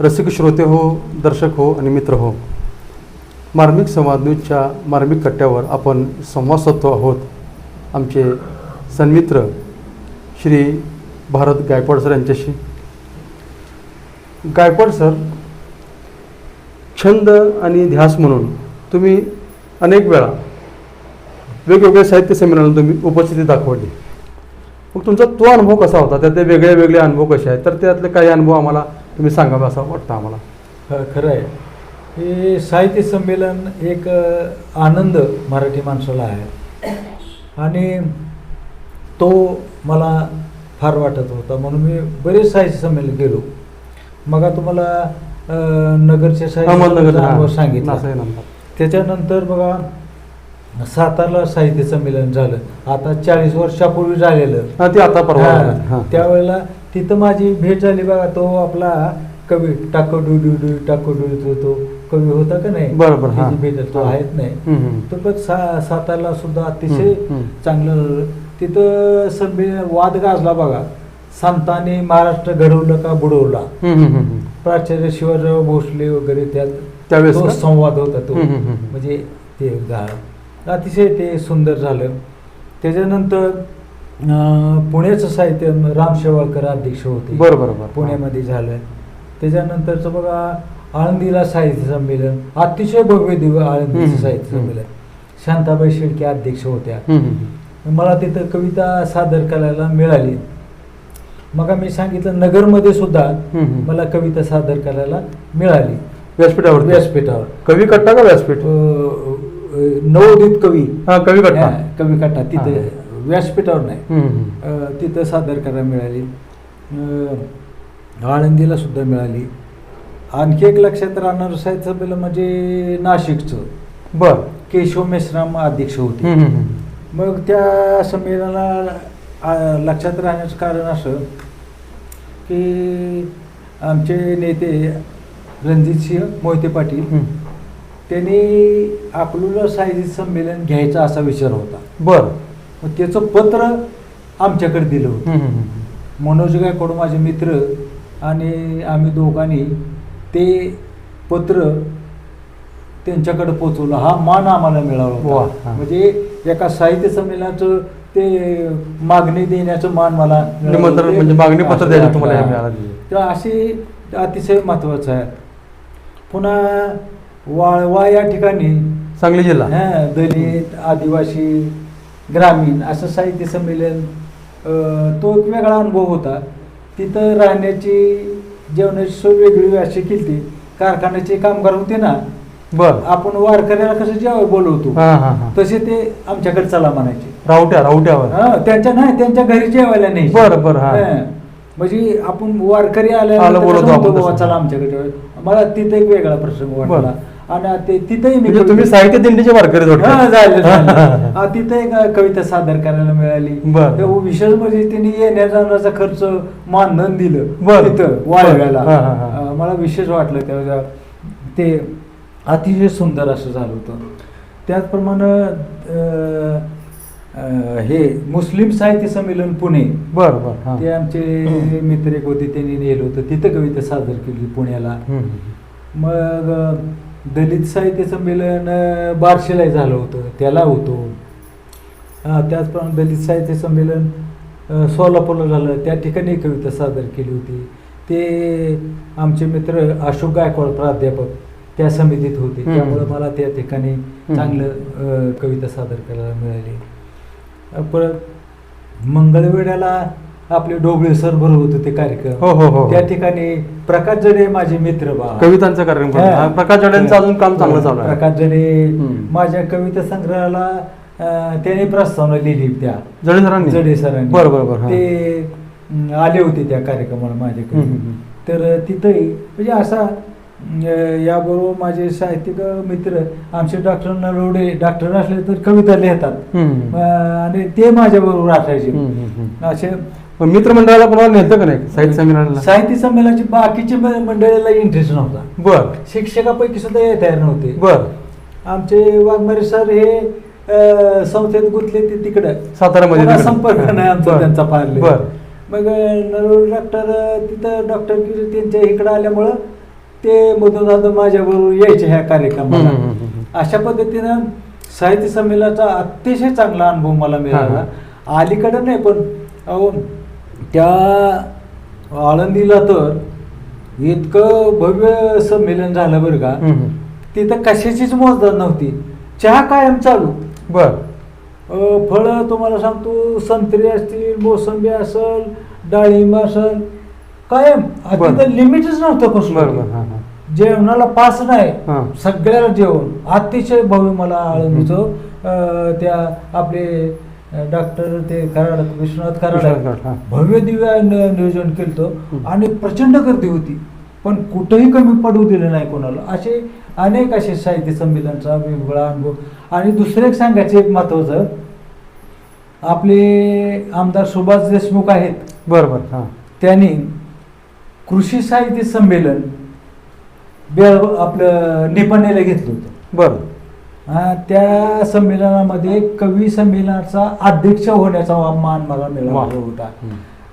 रसिक श्रोते हो दर्शक हो आणि मित्र हो. मार्मिक संवाद न्यूजच्या मार्मिक कट्ट्यावर आपण संवाद साधतो आहोत. आमचे सन्मित्र श्री भारत गायकवाड सर यांच्याशी. गायकवाड सर छंद आणि ध्यास म्हणून तुम्ही अनेक वेळा वेगवेगळ्या साहित्य संमेलनाला तुम्ही उपस्थिती दाखवली. मग तुमचा तो अनुभव कसा होता? त्यातले वेगळे वेगळे अनुभव कसे आहेत? तर त्यातले काही अनुभव आम्हाला तुम्ही सांगावे असं वाटतं आम्हाला. खरं आहे. हे साहित्य संमेलन एक आनंद मराठी माणसाला आहे. आणि तो मला फार वाटत होता. म्हणून मी बरेच साहित्य संमेलन गेलो. मग तुम्हाला अ, नगरच्या साहित्य सांगितला. त्याच्यानंतर बघा सातारला साहित्य संमेलन झालं. आता चाळीस वर्षापूर्वी झालेलं. ते आता परवा. त्यावेळेला तिथं माझी भेट झाली बघा तो आपला कवी टाको डू डू डू टाको डू डू तो कवी होता का नाही बरोबर, हा. त्याची भेट. तो. आहेत नाही. तर बघ सा सातारला सुद्धा अतिशय. चांगलं. तिथं संमेलन वाद गाजला बघा संतांनी महाराष्ट्र घडवलं का बुडवला. प्राचार्य शिवाजीराव भोसले वगैरे त्यात त्यावेळेस तो? संवाद होता तो. म्हणजे ते गा- अतिशय ते सुंदर झालं त्याच्यानंतर पुण्याचं साहित्य राम शेवाळकर अध्यक्ष होते. बरं बरं बरं पुण्यामध्ये झालं त्याच्यानंतरचं बघा आळंदीला साहित्य संमेलन अतिशय भव्य दिव्य आळंदीचं साहित्य. संमेलन. शांताबाई शेळके अध्यक्ष होत्या. मला तिथं कविता सादर करायला मिळाली. मग मी सांगितलं नगरमध्ये सुद्धा. मला कविता सादर करायला मिळाली. व्यासपीठावर व्यासपीठावर. कवी कट्टा का व्यासपीठ? नवोदित कवी. हा कवी कट्टा. कवी कट्टा तिथे. व्यासपीठावर नाही. तिथं सादर करायला मिळाली. आळंदीला सुद्धा मिळाली. आणखी एक लक्षात राहणार साहित्य संमेलन म्हणजे नाशिकचं. बर. केशव मेश्राम अध्यक्ष होते. मग त्या संमेलनाला लक्षात राहण्याचं कारण असं की आमचे नेते रणजितसिंह मोहिते पाटील. त्यांनी अकलूला साहित्य संमेलन घ्यायचा असा विचार होता. बर. मग त्याचं पत्र आमच्याकडे दिलं होतं. मनोज गायकवाड माझे मित्र आणि आम्ही दोघांनी ते पत्र त्यांच्याकडे पोचवलं हा मान आम्हाला मिळाला. म्हणजे एका साहित्य संमेलनाचं ते मागणी देण्याचं मान मला. म्हणजे मागणी पत्र असं द्यायचं तुम्हाला. मिळालं. तर अशी अतिशय महत्वाचं आहे पुन्हा वाळवा या ठिकाणी सांगली जिल्हा हा, दलित आदिवासी ग्रामीण असं साहित्य संमेलन तो एक वेगळा अनुभव होता. तिथं राहण्याची जेवणाची सोय वेगळी अशी केली कारखान्याचे कामगार होते ना बर. आपण वारकऱ्याला कसं जेवाय बोलवतो? तसे ते आमच्याकडे चला म्हणायचे. रावट्या रावट्यावर. त्यांच्या नाही त्यांच्या घरी जेवायला नाही बरं, बरं, हा. म्हणजे आपण वारकरी आल्या. चला आमच्याकडे. मला तिथं एक वेगळा प्रसंग वाटला. आणि ते तिथंही मी म्हणजे तुम्ही साहित्य दिंडीचे वारकरी हा, थोडक्यात. झालं, झालं. हा, तिथं एक कविता सादर करायला मिळाली बरं. तर विशेष म्हणजे त्यांनी येण्या जाण्याचा खर्च मानधन दिलं बरं. तिथं वाळव्याला हा, हा, हा. अं, मला विशेष वाटलं त्यावेळेला ते अतिशय सुंदर असं झालं होतं त्याचप्रमाणे अं, अं, हे मुस्लिम साहित्य संमेलन पुणे बर बर हा. ते आमचे मित्र एक होते त्यांनी नेलं होतं तिथं कविता सादर केली पुण्याला हम्म. मग दलित साहित्य संमेलन बार्शीलाही झालं होतं त्याला होतो. हा, त्याचप्रमाणे दलित साहित्य संमेलन सोलापूरला झालं त्या ठिकाणी कविता सादर केली होती. ते आमचे मित्र अशोक गायकवाड प्राध्यापक त्या समितीत होते. त्यामुळे मला त्या ठिकाणी चांगलं कविता सादर करायला मिळाली. परत मंगळवेढ्याला आपले डोबळे सर भरवत होते हो, हो, हो, कार्यक्रम हो. त्या ठिकाणी प्रकाश जडे माझे मित्र बा कवितांचा कार्यक्रम करतो. हा, प्रकाश जड्यांचं अजून काम चांगलं चालू आहे प्रकाश जडे हम्म. माझ्या कविता संग्रहाला अं, त्याने प्रस्तावना लिहिली त्या जडे सरांनी जडे सरांनी बरं बरं बरं हा. ते अं, आले होते त्या कार्यक्रमाला माझ्याकडे हम्म, हम्म, हम्म. तर तिथंही म्हणजे असा अं, याबरोबर माझे साहित्यिक मित्र आमचे डॉक्टर नरवडे डॉक्टर असले तर कविता लिहितात हम्म. अं, आणि ते माझ्या बरोबर असायचे हम्म, हम्म, हम्म. असे पण मित्रमंडळाला कोणाला नेतं का नाही साहित्य संमेलनाला? साहित्य संमेलनाची बाकीचे मंडळीला इंटरेस्ट नव्हता. बर. शिक्षकापैकी सुद्धा हे तयार नव्हते. बर. आमचे वाघमारे सर हे अ, संस्थेत गुंतले ते तिकडं. कोणा तिकडं. संपर्क नाही आमचा बर. त्यांचा फारले बर. मग नरोड डॉक्टर तिथं डॉक्टर त्यांच्या इकडं आल्यामुळं ते मधून अधून माझ्याबरोबर यायचे ह्या कार्यक्रमाला. हम्म, हम्म, हम्म. अशा पद्धतीनं साहित्य संमेलनाचा अतिशय चांगला अनुभव मला मिळाला. अलीकडं नाही पण अहो त्या आळंदीला तर इतकं भव्य संमेलन झालं बरं का. तिथं कशाचीच मोजदाद नव्हती. चहा कायम चालू. बर. फळं तुम्हाला सांगतो संत्री असतील मोसंबी असल डाळिंब असल कायम. तिथं लिमिटच नव्हतं हां जेवणाला पास नाही. सगळ्याला जेवण. अतिशय भव्य मला आळंदीचं त्या आपले डॉक्टर ते कराड विश्वनाथ कराड. भव्य दिव्य नियोजन केलं. आणि प्रचंड गर्दी होती. पण कुठंही कमी पडू दिलं नाही कोणाला. असे अनेक असे साहित्य संमेलनचा वेगवेगळा अनुभव. आणि दुसरं एक सांगायचं एक महत्वाचं. आपले आमदार सुभाष देशमुख आहेत. बर बर हां. त्यांनी कृषी साहित्य संमेलन आपलं निपणेला घेतलं होतं. बर त्या संमेलनामध्ये कवी संमेलनाचा अध्यक्ष होण्याचा मान मला मिळाला. होता.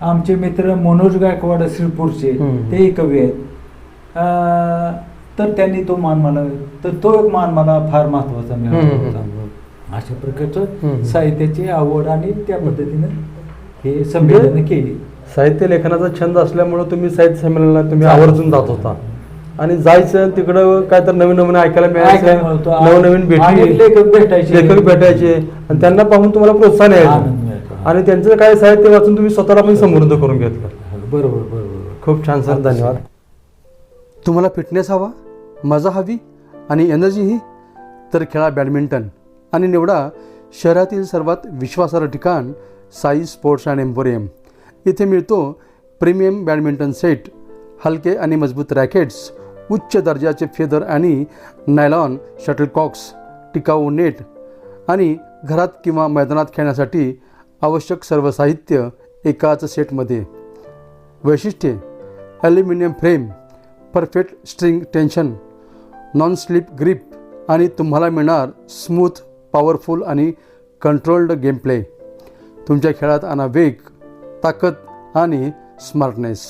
आमचे मित्र मनोज गायकवाड श्रीपूरचे. तेही कवी आहेत तर त्यांनी तो मान मला तर तो एक मान मला फार महत्त्वाचा मिळाला होता अशा प्रकारचं. साहित्याची आवड आणि त्या पद्धतीनं हे संमेलन केली साहित्य लेखनाचा छंद असल्यामुळे तुम्ही साहित्य संमेलनाला तुम्ही आवर्जून जात होता आणि जायचं तिकडं काय तर नवीन नवीन ऐकायला. मिळायचं नवनवीन भेटी लेखक भेटायचे. लेखक भेटायचे. आणि त्यांना पाहून तुम्हाला प्रोत्साहन यायचं. आणि त्यांचं काय साहित्य वाचून तुम्ही स्वतःला पण समृद्ध करून घेतलं. बरोबर बरोबर. खूप छान सर धन्यवाद. तुम्हाला फिटनेस हवा मजा हवी आणि एनर्जीही तर खेळा बॅडमिंटन. आणि निवडा शहरातील सर्वात विश्वासार्ह ठिकाण साई स्पोर्ट्स अँड एम्पोरियम. इथे मिळतो प्रीमियम बॅडमिंटन सेट हलके आणि मजबूत रॅकेट्स उच्च दर्जाचे फेदर आणि नायलॉन शटलकॉक्स टिकाऊ नेट आणि घरात किंवा मैदानात खेळण्यासाठी आवश्यक सर्व साहित्य एकाच सेटमध्ये. वैशिष्ट्ये. Aluminium frame perfect string tension non slip grip आणि तुम्हाला मिळणार स्मूथ पॉवरफुल आणि कंट्रोल्ड गेम प्ले तुमच्या खेळात आणा वेग ताकद आणि स्मार्टनेस